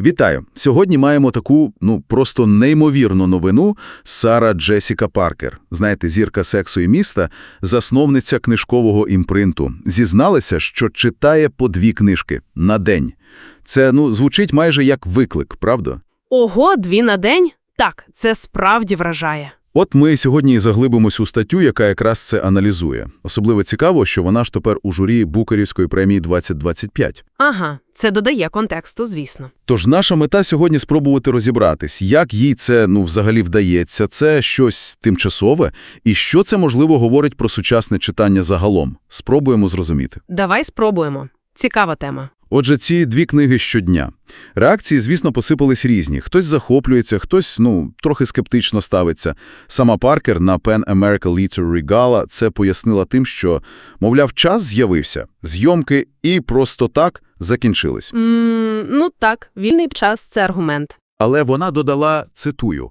Вітаю! Сьогодні маємо таку, ну, просто неймовірну новину Сара Джесіка Паркер. Знаєте, зірка сексу і міста, засновниця книжкового імпринту. Зізналася, що читає по дві книжки на день. Це, ну, звучить майже як виклик, правда? Ого, дві на день? Так, це справді вражає. От ми сьогодні і заглибимось у статтю, яка якраз це аналізує. Особливо цікаво, що вона ж тепер у журі Букерівської премії 2025. Ага, це додає контексту, звісно. Тож наша мета сьогодні спробувати розібратись, як їй це, ну, взагалі вдається, це щось тимчасове, і що це, можливо, говорить про сучасне читання загалом. Спробуємо зрозуміти. Давай спробуємо. Цікава тема. Отже, ці дві книги щодня. Реакції, звісно, посипались різні. Хтось захоплюється, хтось, ну, трохи скептично ставиться. Сама Паркер на Pen America Literary Gala це пояснила тим, що, мовляв, час з'явився, зйомки і просто так закінчились. м ну так, вільний час – це аргумент. Але вона додала, цитую,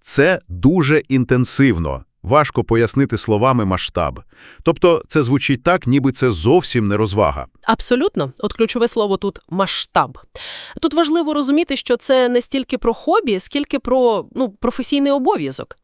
«це дуже інтенсивно, важко пояснити словами масштаб». Тобто це звучить так, ніби це зовсім не розвага. Абсолютно. От ключове слово тут – масштаб. Тут важливо розуміти, що це не стільки про хобі, скільки про ну, професійний обов'язок.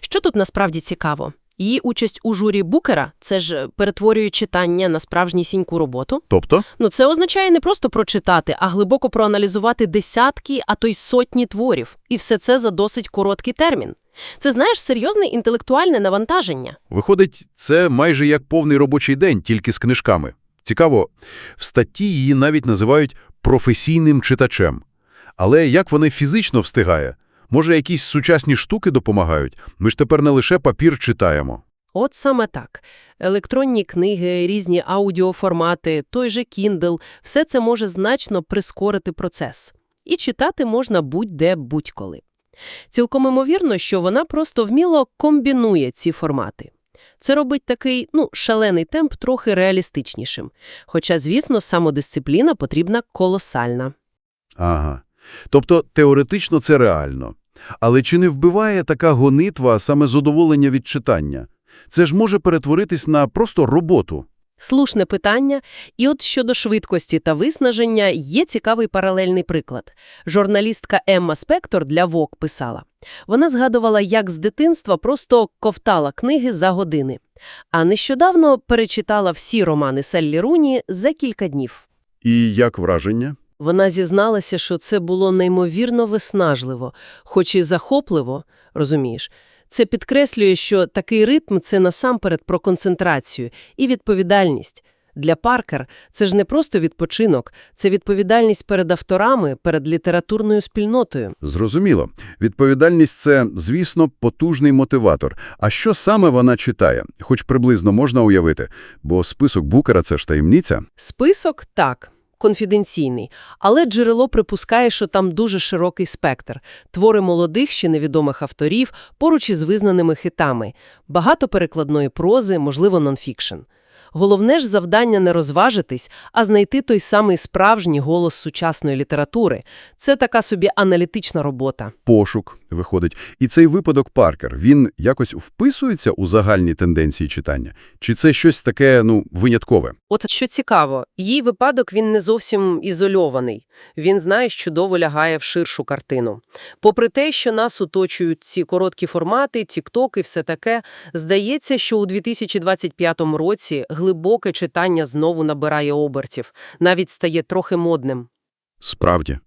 Що тут насправді цікаво? Її участь у журі Букера – це ж перетворює читання на справжнісіньку роботу. Тобто, Ну, це означає не просто прочитати, а глибоко проаналізувати десятки, а то й сотні творів. І все це за досить короткий термін. Це, знаєш, серйозне інтелектуальне навантаження. виходить, це майже як повний робочий день, тільки з книжками. Цікаво, в статті її навіть називають професійним читачем. Але як вони фізично встигає? Може, якісь сучасні штуки допомагають? Ми ж тепер не лише папір читаємо. От саме так. Електронні книги, різні аудіоформати, той же Kindle – все це може значно прискорити процес. І читати можна будь-де, будь-коли. Цілком імовірно, що вона просто вміло комбінує ці формати. Це робить такий, ну, шалений темп трохи реалістичнішим. Хоча, звісно, самодисципліна потрібна колосальна. Ага. Тобто, теоретично це реально. Але чи не вбиває така гонитва саме задоволення від читання? Це ж може перетворитись на просто роботу. Слушне питання. І от щодо швидкості та виснаження є цікавий паралельний приклад. Журналістка Емма Спектор для Vogue писала. Вона згадувала, як з дитинства просто ковтала книги за години. А нещодавно перечитала всі романи Селлі Руні за кілька днів. І як враження? Вона зізналася, що це було неймовірно виснажливо, хоч і захопливо, розумієш. Це підкреслює, що такий ритм – це насамперед про концентрацію і відповідальність. Для Паркер це ж не просто відпочинок, це відповідальність перед авторами, перед літературною спільнотою. Зрозуміло. Відповідальність – це, звісно, потужний мотиватор. А що саме вона читає? Хоч приблизно можна уявити. Бо список Букера – це ж таємниця. Список – так, конфіденційний, але джерело припускає, що там дуже широкий спектр. Твори молодих, ще невідомих авторів, поруч із визнаними хитами. Багато перекладної прози, можливо, нонфікшн. Головне ж завдання не розважитись, а знайти той самий справжній голос сучасної літератури. Це така собі аналітична робота. Пошук, виходить. І цей випадок Паркер, він якось вписується у загальні тенденції читання? Чи це щось таке, ну, виняткове? От що цікаво, її випадок він не зовсім ізольований. Він, знаєш, чудово лягає в ширшу картину. Попри те, що нас оточують ці короткі формати, тік-ток і все таке, здається, що у 2025 році глибоке читання знову набирає обертів, навіть стає трохи модним. Справді.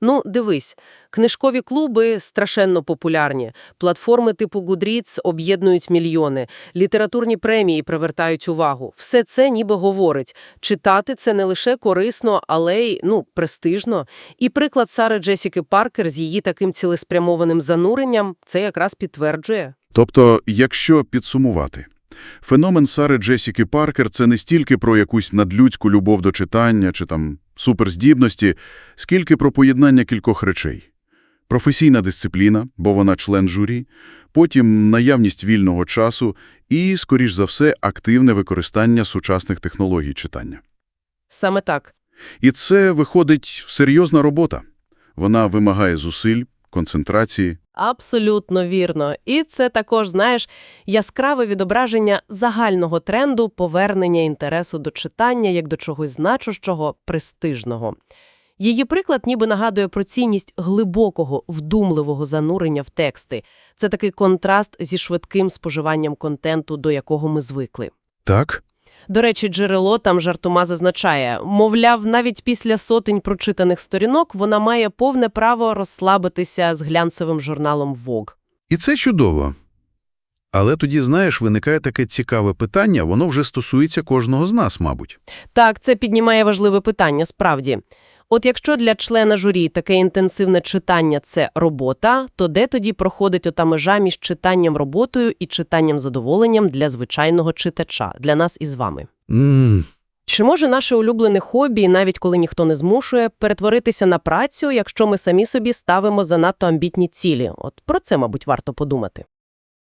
Ну, дивись, книжкові клуби страшенно популярні, платформи типу Goodreads об'єднують мільйони, літературні премії привертають увагу. Все це ніби говорить. Читати це не лише корисно, але й, ну, престижно. І приклад Сари Джесіки Паркер з її таким цілеспрямованим зануренням це якраз підтверджує. Тобто, якщо підсумувати, феномен Сари Джесіки Паркер – це не стільки про якусь надлюдську любов до читання чи там суперздібності, скільки про поєднання кількох речей. Професійна дисципліна, бо вона член журі, потім наявність вільного часу і, скоріш за все, активне використання сучасних технологій читання. Саме так. І це, виходить, серйозна робота. Вона вимагає зусиль, концентрації. Абсолютно вірно. І це також, знаєш, яскраве відображення загального тренду повернення інтересу до читання як до чогось значущого, престижного. Її приклад ніби нагадує про цінність глибокого, вдумливого занурення в тексти. Це такий контраст зі швидким споживанням контенту, до якого ми звикли. Так? До речі, джерело там жартома зазначає, мовляв, навіть після сотень прочитаних сторінок вона має повне право розслабитися з глянцевим журналом Vogue. І це чудово. Але тоді, знаєш, виникає таке цікаве питання, воно вже стосується кожного з нас, мабуть. Так, це піднімає важливе питання, справді. От якщо для члена журі таке інтенсивне читання – це робота, то де тоді проходить ота межа між читанням роботою і читанням задоволенням для звичайного читача, для нас із вами? М Чи може наше улюблене хобі, навіть коли ніхто не змушує, перетворитися на працю, якщо ми самі собі ставимо занадто амбітні цілі? От про це, мабуть, варто подумати.